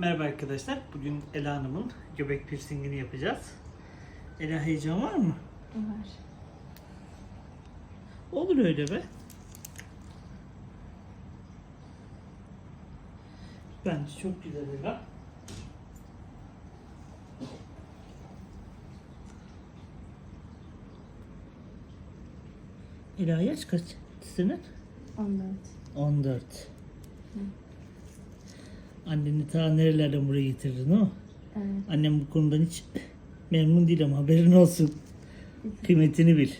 Merhaba arkadaşlar. Bugün Ela Hanım'ın göbek piercingini yapacağız. Ela heyecan var mı? Var. Olur öyle be. Bence çok güzel Ela. Ela yaş kaç senin? 14. 14. Anneni ta nerelerden buraya getirdin o? Evet. Annem bu konudan hiç memnun değil ama haberin olsun. Kıymetini bil.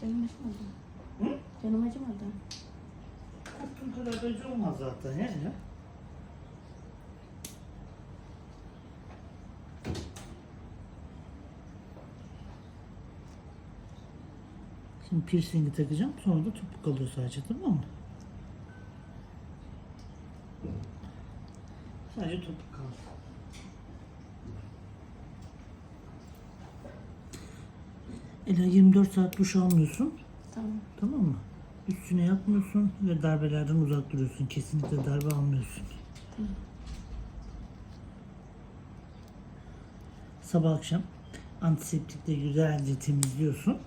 Canım acımadı. Hı? Canım acımadı. Korktuğun kadar da acı olmaz zaten ya. Şimdi piercingi takacağım. Sonra da topuk kalıyor sadece tamam mı? Sadece topuk kaldı. Ela 24 saat duş almıyorsun. Tamam. Tamam mı? Üstüne yatmıyorsun ve darbelerden uzak duruyorsun. Kesinlikle darbe almıyorsun. Tamam. Sabah akşam antiseptikle güzelce temizliyorsun.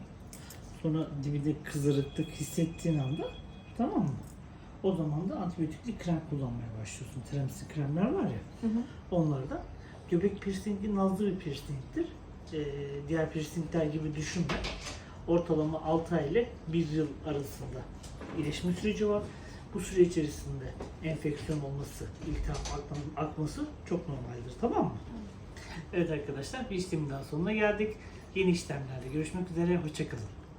Sonra dibinde kızarıklık hissettiğin anda tamam mı? O zaman da antibiyotikli krem kullanmaya başlıyorsun. Tremsi kremler var ya. Hı hı. Onlar da göbek piercingi nazlı bir piercingdir. Ee, diğer piercingler gibi düşünme. Ortalama 6 ay ile 1 yıl arasında iyileşme süreci var. Bu süre içerisinde enfeksiyon olması, iltihap akması çok normaldir. Tamam mı? Evet arkadaşlar bir işlemin daha sonuna geldik. Yeni işlemlerde görüşmek üzere. Hoşçakalın.